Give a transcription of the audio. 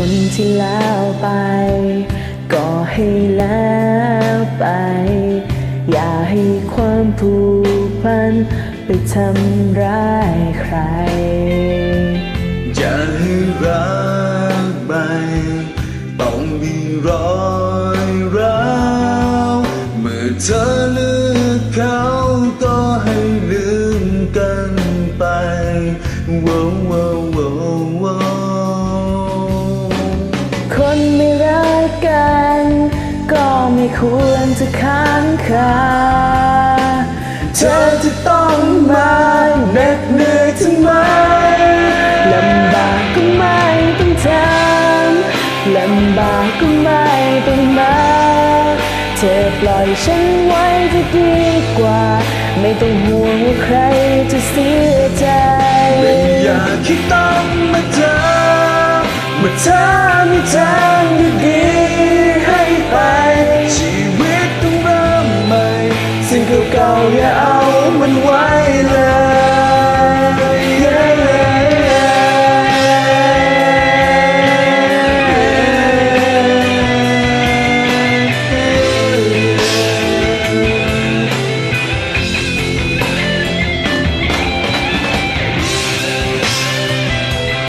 คนที่แล้วไป ก็ให้แล้วไป อย่าให้ความผูกพัน ไปทำร้ายใคร อย่าให้รักไปต้องมีรอยร้าวเมื่อเธอเลือกเขาก็ให้ลืมกันไปว้าว ควรจะค้างคาเธอจะต้องมาเหน็ดเหนื่อยทำไมลำบากก็ไม่ต้องทำลำบากก็ไม่ต้องมา เธอปล่อยฉันไว้จะดีกว่า ไม่ต้องห่วงว่าใครจะเสียใจไม่อยากคิดต้องมาเจอเมาเธอมีทางดี ๆให้